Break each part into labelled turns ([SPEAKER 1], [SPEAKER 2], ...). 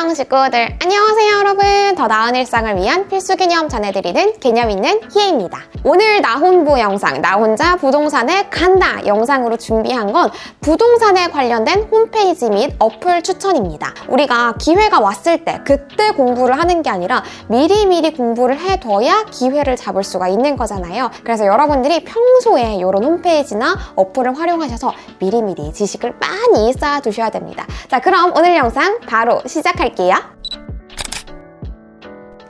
[SPEAKER 1] 가정 식구들. 안녕하세요 여러분. 더 나은 일상을 위한 필수 개념 전해드리는 개념 있는 희애입니다. 오늘 나 혼부 영상 나 혼자 부동산에 간다 영상으로 준비한 건 부동산에 관련된 홈페이지 및 어플 추천입니다. 우리가 기회가 왔을 때 그때 공부를 하는 게 아니라 미리미리 공부를 해둬야 기회를 잡을 수가 있는 거잖아요. 그래서 여러분들이 평소에 이런 홈페이지나 어플을 활용하셔서 미리미리 지식을 많이 쌓아두셔야 됩니다. 자 그럼 오늘 영상 바로 시작할게요. 할게요.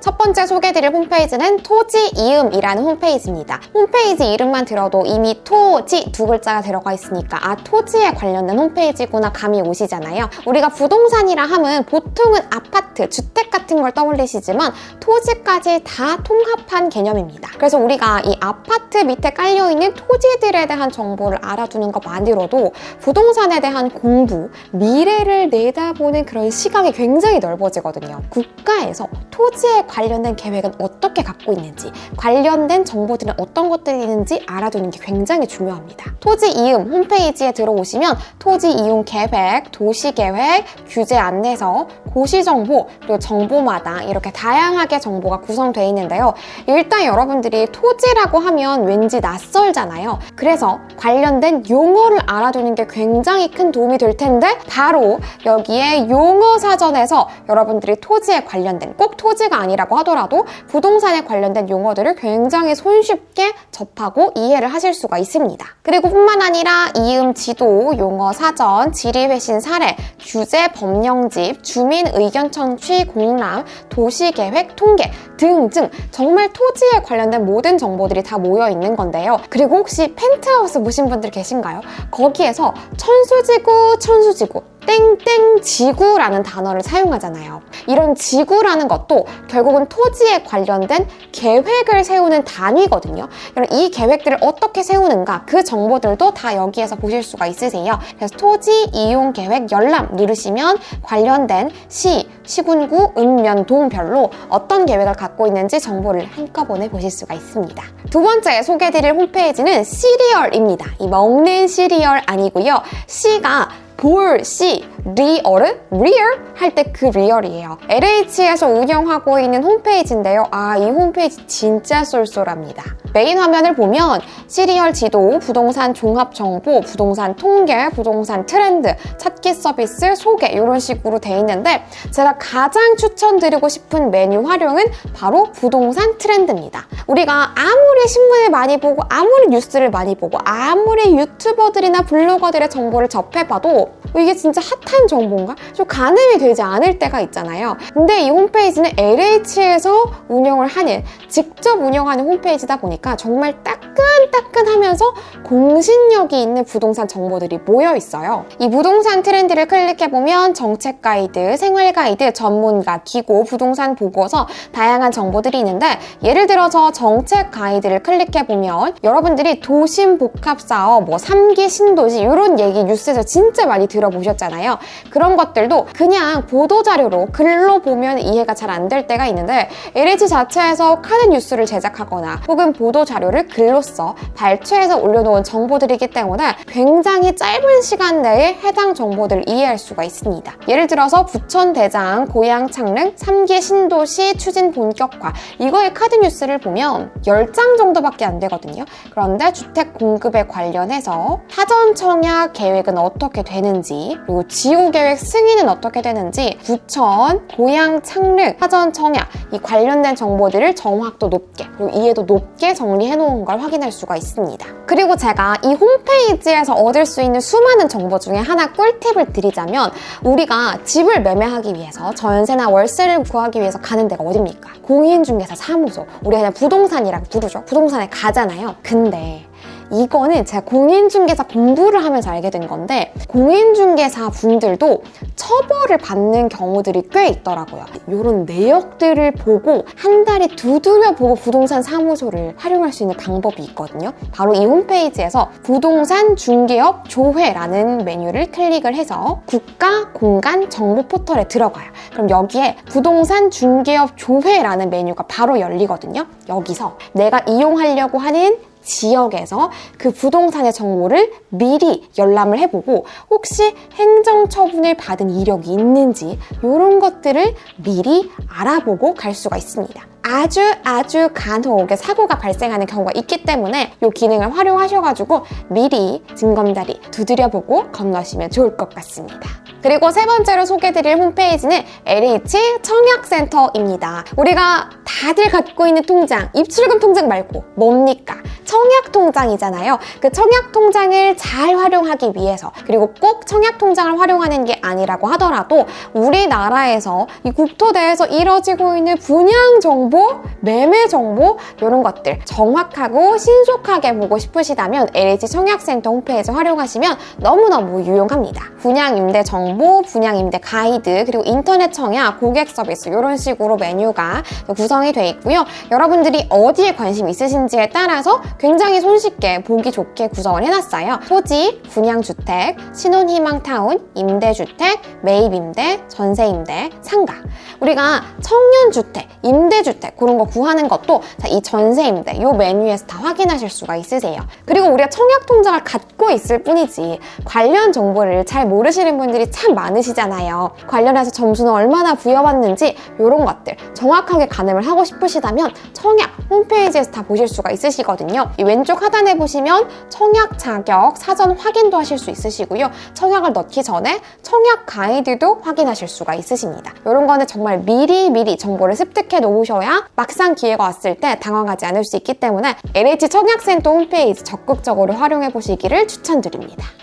[SPEAKER 1] 첫 번째 소개드릴 홈페이지는 토지이음이라는 홈페이지입니다. 홈페이지 이름만 들어도 이미 토지 두 글자가 들어가 있으니까 아 토지에 관련된 홈페이지구나 감이 오시잖아요. 우리가 부동산이라 하면 보통은 아파트, 주택 같은 걸 떠올리시지만 토지까지 다 통합한 개념입니다. 그래서 우리가 이 아파트 밑에 깔려있는 토지들에 대한 정보를 알아두는 것만으로도 부동산에 대한 공부, 미래를 내다보는 그런 시각이 굉장히 넓어지거든요. 국가에서 토지에 관련된 계획은 어떻게 갖고 있는지, 관련된 정보들은 어떤 것들이 있는지 알아두는 게 굉장히 중요합니다. 토지 이음 홈페이지에 들어오시면 토지 이용 계획, 도시 계획, 규제 안내서, 고시 정보, 그리고 정보마다 이렇게 다양하게 정보가 구성되어 있는데요. 일단 여러분들이 토지라고 하면 왠지 낯설잖아요. 그래서 관련된 용어를 알아두는 게 굉장히 큰 도움이 될 텐데 바로 여기에 용어 사전에서 여러분들이 토지에 관련된 꼭 토지가 아니라 고 하더라도 부동산에 관련된 용어들을 굉장히 손쉽게 접하고 이해를 하실 수가 있습니다. 그리고 뿐만 아니라 이음 지도, 용어 사전, 지리회신 사례, 규제 법령집, 주민 의견 청취 공람, 도시계획 통계 등등 정말 토지에 관련된 모든 정보들이 다 모여 있는 건데요. 그리고 혹시 펜트하우스 보신 분들 계신가요? 거기에서 천수지구, 천수지구 땡땡 지구라는 단어를 사용하잖아요. 이런 지구라는 것도 결국은 토지에 관련된 계획을 세우는 단위거든요. 이 계획들을 어떻게 세우는가 그 정보들도 다 여기에서 보실 수가 있으세요. 그래서 토지 이용 계획 열람 누르시면 관련된 시, 시군구, 읍면, 동별로 어떤 계획을 갖고 있는지 정보를 한꺼번에 보실 수가 있습니다. 두 번째 소개해드릴 홈페이지는 시리얼입니다. 이 먹는 시리얼 아니고요. 시가 볼, 씨, 리얼은 리얼 할 때 그 리얼이에요. LH에서 운영하고 있는 홈페이지인데요. 아, 이 홈페이지 진짜 쏠쏠합니다. 메인 화면을 보면 시리얼 지도, 부동산 종합 정보, 부동산 통계, 부동산 트렌드, 찾기 서비스, 소개 이런 식으로 돼 있는데 제가 가장 추천드리고 싶은 메뉴 활용은 바로 부동산 트렌드입니다. 우리가 아무리 신문을 많이 보고 아무리 뉴스를 많이 보고 아무리 유튜버들이나 블로거들의 정보를 접해봐도 이게 진짜 핫한 정보인가? 좀 가늠이 되지 않을 때가 있잖아요. 근데 이 홈페이지는 LH에서 운영을 하는 직접 운영하는 홈페이지다 보니까 정말 따끈따끈하면서 공신력이 있는 부동산 정보들이 모여 있어요. 이 부동산 트렌드를 클릭해보면 정책 가이드, 생활 가이드, 전문가, 기고, 부동산 보고서 다양한 정보들이 있는데 예를 들어서 정책 가이드를 클릭해보면 여러분들이 도심 복합 사업, 뭐 3기 신도시 이런 얘기 뉴스에서 진짜 많이 들어보셨잖아요. 그런 것들도 그냥 보도자료로 글로 보면 이해가 잘 안 될 때가 있는데 LH 자체에서 카드 뉴스를 제작하거나 혹은 보도 자료를 글로 써 발췌해서 올려놓은 정보들이기 때문에 굉장히 짧은 시간 내에 해당 정보들을 이해할 수가 있습니다. 예를 들어서 부천 대장, 고향 창릉, 3기 신도시 추진 본격화 이거의 카드 뉴스를 보면 10장 정도밖에 안 되거든요. 그런데 주택 공급에 관련해서 사전 청약 계획은 어떻게 되는지 그리고 지구 계획 승인은 어떻게 되는지 부천, 고향 창릉, 사전 청약 이 관련된 정보들을 정확도 높게 그리고 이해도 높게 정리해 놓은 걸 확인할 수가 있습니다. 그리고 제가 이 홈페이지에서 얻을 수 있는 수많은 정보 중에 하나 꿀팁을 드리자면 우리가 집을 매매하기 위해서 전세나 월세를 구하기 위해서 가는 데가 어딥니까? 공인중개사 사무소 우리 그냥 부동산이라고 부르죠. 부동산에 가잖아요. 근데 이거는 제가 공인중개사 공부를 하면서 알게 된 건데 공인중개사 분들도 처벌을 받는 경우들이 꽤 있더라고요. 이런 내역들을 보고 한 달에 두드려 보고 부동산 사무소를 활용할 수 있는 방법이 있거든요. 바로 이 홈페이지에서 부동산 중개업 조회라는 메뉴를 클릭을 해서 국가 공간 정보 포털에 들어가요. 그럼 여기에 부동산 중개업 조회라는 메뉴가 바로 열리거든요. 여기서 내가 이용하려고 하는 지역에서 그 부동산의 정보를 미리 열람을 해보고 혹시 행정처분을 받은 이력이 있는지 이런 것들을 미리 알아보고 갈 수가 있습니다. 아주 아주 간혹의 사고가 발생하는 경우가 있기 때문에 이 기능을 활용하셔가지고 미리 징검다리 두드려보고 건너시면 좋을 것 같습니다. 그리고 세 번째로 소개드릴 홈페이지는 LH 청약센터입니다. 우리가 다들 갖고 있는 통장, 입출금 통장 말고 뭡니까? 청약 통장이잖아요. 그 청약 통장을 잘 활용하기 위해서 그리고 꼭 청약 통장을 활용하는 게 아니라고 하더라도 우리나라에서 이 국토대에서 이뤄지고 있는 분양 정보, 매매 정보 이런 것들 정확하고 신속하게 보고 싶으시다면 LH 청약센터 홈페이지 활용하시면 너무너무 유용합니다. 분양 임대 정보, 분양 임대 가이드 그리고 인터넷 청약, 고객 서비스 이런 식으로 메뉴가 구성이 되어 있고요. 여러분들이 어디에 관심 있으신지에 따라서 굉장히 손쉽게 보기 좋게 구성을 해놨어요. 토지, 분양주택, 신혼희망타운, 임대주택, 매입임대, 전세임대, 상가. 우리가 청년주택, 임대주택 그런 거 구하는 것도 이 전세임대 이 메뉴에서 다 확인하실 수가 있으세요. 그리고 우리가 청약 통장을 갖고 있을 뿐이지 관련 정보를 잘 모르시는 분들이 참 많으시잖아요. 관련해서 점수는 얼마나 부여받는지 이런 것들 정확하게 가늠을 하고 싶으시다면 청약 홈페이지에서 다 보실 수가 있으시거든요. 이 왼쪽 하단에 보시면 청약 자격 사전 확인도 하실 수 있으시고요. 청약을 넣기 전에 청약 가이드도 확인하실 수가 있으십니다. 이런 거는 정말 미리 미리 정보를 습득해 놓으셔야 막상 기회가 왔을 때 당황하지 않을 수 있기 때문에 LH 청약센터 홈페이지 적극적으로 활용해 보시기를 추천드립니다.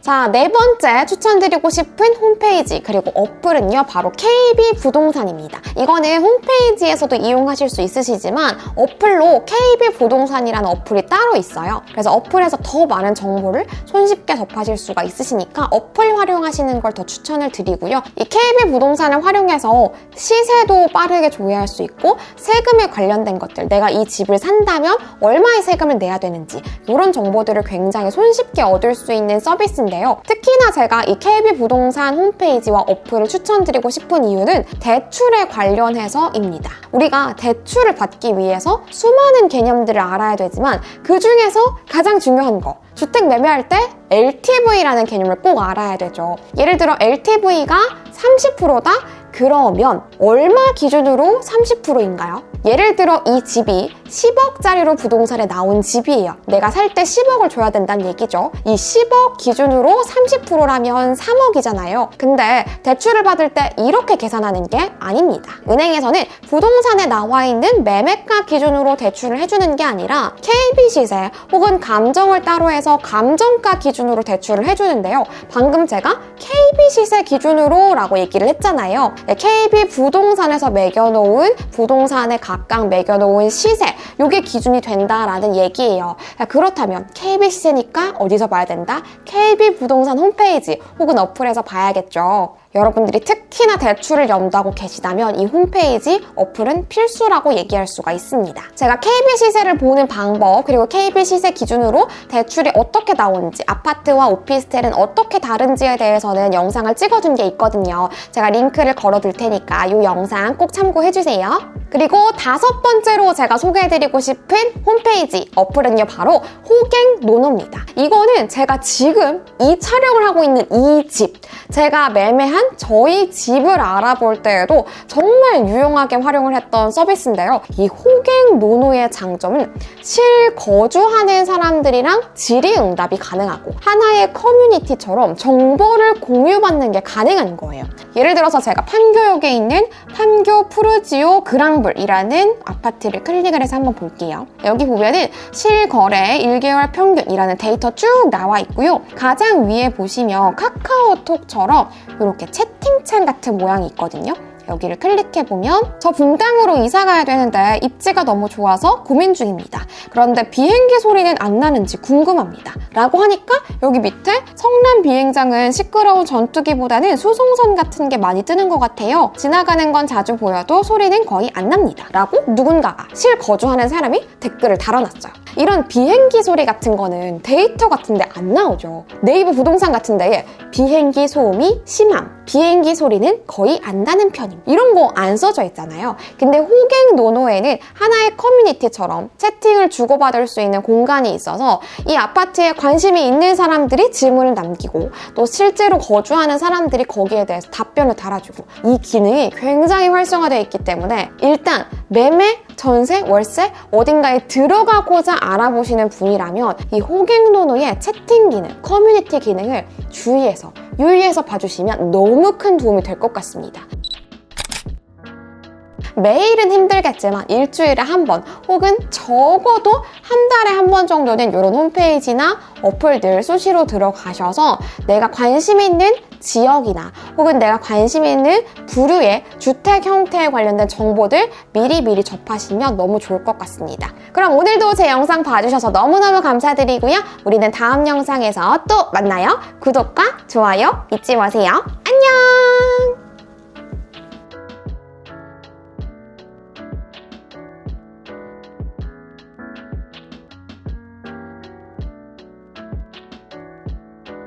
[SPEAKER 1] 자, 네 번째 추천드리고 싶은 홈페이지 그리고 어플은요 바로 KB 부동산입니다. 이거는 홈페이지에서도 이용하실 수 있으시지만 어플로 KB 부동산이라는 어플이 따로 있어요. 그래서 어플에서 더 많은 정보를 손쉽게 접하실 수가 있으시니까 어플 활용하시는 걸 더 추천을 드리고요. 이 KB 부동산을 활용해서 시세도 빠르게 조회할 수 있고 세금에 관련된 것들 내가 이 집을 산다면 얼마의 세금을 내야 되는지 이런 정보들을 굉장히 손쉽게 얻을 수 있는 서비스인데요. 특히나 제가 이 KB 부동산 홈페이지와 어플을 추천드리고 싶은 이유는 대출에 관련해서입니다. 우리가 대출을 받기 위해서 수많은 개념들을 알아야 되지만 그 중에서 가장 중요한 거 주택 매매할 때 LTV라는 개념을 꼭 알아야 되죠. 예를 들어 LTV가 30%다? 그러면 얼마 기준으로 30%인가요? 예를 들어 이 집이 10억짜리로 부동산에 나온 집이에요. 내가 살 때 10억을 줘야 된다는 얘기죠. 이 10억 기준으로 30%라면 3억이잖아요. 근데 대출을 받을 때 이렇게 계산하는 게 아닙니다. 은행에서는 부동산에 나와 있는 매매가 기준으로 대출을 해주는 게 아니라 KB 시세 혹은 감정을 따로 해서 감정가 기준으로 대출을 해주는데요. 방금 제가 KB 시세 기준으로 라고 얘기를 했잖아요. KB 부동산에서 매겨놓은 부동산의 각각 매겨놓은 시세 이게 기준이 된다라는 얘기예요. 그렇다면 KB 시세니까 어디서 봐야 된다? KB 부동산 홈페이지 혹은 어플에서 봐야겠죠. 여러분들이 특히나 대출을 연다고 계시다면 이 홈페이지 어플은 필수라고 얘기할 수가 있습니다. 제가 KB 시세를 보는 방법 그리고 KB 시세 기준으로 대출이 어떻게 나오는지 아파트와 오피스텔은 어떻게 다른지에 대해서는 영상을 찍어둔 게 있거든요. 제가 링크를 걸어둘 테니까 이 영상 꼭 참고해주세요. 그리고 다섯 번째로 제가 소개해드리고 싶은 홈페이지 어플은요 바로 호갱 노노입니다. 이거는 제가 지금 이 촬영을 하고 있는 이 집 제가 매매한 저희 집을 알아볼 때에도 정말 유용하게 활용을 했던 서비스인데요. 이 호갱 노노의 장점은 실거주하는 사람들이랑 질의응답이 가능하고 하나의 커뮤니티처럼 정보를 공유받는 게 가능한 거예요. 예를 들어서 제가 판교역에 있는 판교 푸르지오 그랑블이라는 아파트를 클릭을 해서 한번 볼게요. 여기 보면은 실거래 1개월 평균이라는 데이터 쭉 나와 있고요. 가장 위에 보시면 카카오톡처럼 이렇게 채팅창 같은 모양이 있거든요. 여기를 클릭해보면 저 분당으로 이사 가야 되는데 입지가 너무 좋아서 고민 중입니다. 그런데 비행기 소리는 안 나는지 궁금합니다. 라고 하니까 여기 밑에 성남 비행장은 시끄러운 전투기보다는 수송선 같은 게 많이 뜨는 것 같아요. 지나가는 건 자주 보여도 소리는 거의 안 납니다. 라고 누군가가 실 거주하는 사람이 댓글을 달아놨어요. 이런 비행기 소리 같은 거는 데이터 같은 데 안 나오죠. 네이버 부동산 같은 데에 비행기 소음이 심함, 비행기 소리는 거의 안 나는 편임. 이런 거 안 써져 있잖아요. 근데 호갱 노노에는 하나의 커뮤니티처럼 채팅을 주고받을 수 있는 공간이 있어서 이 아파트에 관심이 있는 사람들이 질문을 남기고 또 실제로 거주하는 사람들이 거기에 대해서 답변을 달아주고 이 기능이 굉장히 활성화되어 있기 때문에 일단 매매, 전세, 월세 어딘가에 들어가고자 알아보시는 분이라면 이 호갱노노의 채팅 기능, 커뮤니티 기능을 주의해서 유의해서 봐주시면 너무 큰 도움이 될 것 같습니다. 매일은 힘들겠지만 일주일에 한 번 혹은 적어도 한 달에 한 번 정도는 이런 홈페이지나 어플들 수시로 들어가셔서 내가 관심 있는 지역이나 혹은 내가 관심 있는 부류의 주택 형태에 관련된 정보들 미리미리 접하시면 너무 좋을 것 같습니다. 그럼 오늘도 제 영상 봐주셔서 너무너무 감사드리고요. 우리는 다음 영상에서 또 만나요. 구독과 좋아요 잊지 마세요.